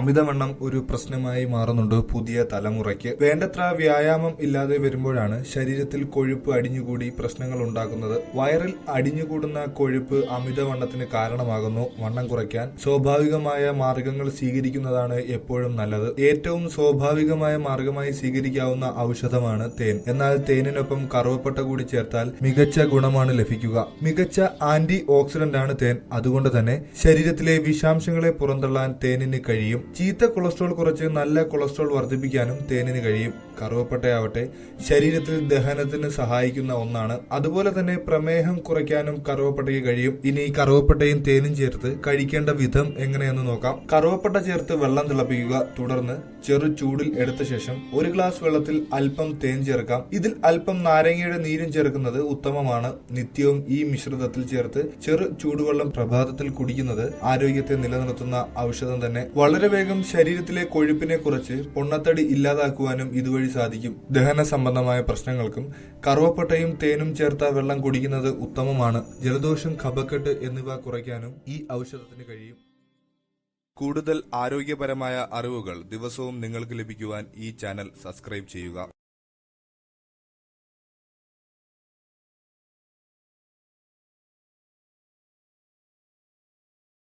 അമിതവണ്ണം ഒരു പ്രശ്നമായി മാറുന്നുണ്ട് പുതിയ തലമുറയ്ക്ക്. വേണ്ടത്ര വ്യായാമം ഇല്ലാതെ വരുമ്പോഴാണ് ശരീരത്തിൽ കൊഴുപ്പ് അടിഞ്ഞുകൂടി പ്രശ്നങ്ങൾ ഉണ്ടാക്കുന്നത് വയറിൽ അടിഞ്ഞുകൂടുന്ന കൊഴുപ്പ് അമിതവണ്ണത്തിന് കാരണമാകുന്നു. വണ്ണം കുറയ്ക്കാൻ സ്വാഭാവികമായ മാർഗങ്ങൾ സ്വീകരിക്കുന്നതാണ് എപ്പോഴും നല്ലത്. ഏറ്റവും സ്വാഭാവികമായ മാർഗമായി സ്വീകരിക്കാവുന്ന ഔഷധമാണ് തേൻ. എന്നാൽ തേനിനൊപ്പം കറുവപ്പട്ട കൂടി ചേർത്താൽ മികച്ച ഗുണമാണ് ലഭിക്കുക. മികച്ച ആന്റി ഓക്സിഡന്റ് ആണ് തേൻ. അതുകൊണ്ട് തന്നെ ശരീരത്തിലെ വിഷാംശങ്ങളെ പുറന്തള്ളാൻ തേനിന് കഴിയും. ചീത്ത കൊളസ്ട്രോൾ കുറച്ച് നല്ല കൊളസ്ട്രോൾ വർദ്ധിപ്പിക്കാനും തേനിന് കഴിയും. കറുവപ്പട്ടയാവട്ടെ ശരീരത്തിൽ ദഹനത്തിന് സഹായിക്കുന്ന ഒന്നാണ്. അതുപോലെ തന്നെ പ്രമേഹം കുറയ്ക്കാനും കറുവപ്പട്ടയ്ക്ക് കഴിയും. ഇനി കറുവപ്പട്ടയും തേനും ചേർത്ത് കഴിക്കേണ്ട വിധം എങ്ങനെയെന്ന് നോക്കാം. കറുവപ്പട്ട ചേർത്ത് വെള്ളം തിളപ്പിക്കുക. തുടർന്ന് ചെറു ചൂടിൽ എടുത്ത ശേഷം ഒരു ഗ്ലാസ് വെള്ളത്തിൽ അല്പം തേൻ ചേർക്കാം. ഇതിൽ അല്പം നാരങ്ങയുടെ നീരും ചേർക്കുന്നത് ഉത്തമമാണ്. നിത്യവും ഈ മിശ്രിതത്തിൽ ചേർത്ത് ചെറു ചൂടുവെള്ളം പ്രഭാതത്തിൽ കുടിക്കുന്നത് ആരോഗ്യത്തെ നിലനിർത്തുന്ന ഔഷധം തന്നെ. വളരെ വേഗം ശരീരത്തിലെ കൊഴുപ്പിനെ കുറച്ച് പൊണ്ണത്തടി ഇല്ലാതാക്കുവാനും ഇതുവഴി സാധിക്കും. ദഹന സംബന്ധമായ പ്രശ്നങ്ങൾക്കും കറുവപ്പട്ടയും തേനും ചേർത്ത വെള്ളം കുടിക്കുന്നത് ഉത്തമമാണ്. ജലദോഷം കഫക്കെട്ട് എന്നിവ കുറയ്ക്കാനും ഈ ഔഷധത്തിന് കഴിയും. കൂടുതൽ ആരോഗ്യപരമായ അറിവുകൾ ദിവസവും നിങ്ങൾക്ക് ലഭിക്കുവാൻ ഈ ചാനൽ സബ്സ്ക്രൈബ് ചെയ്യുക.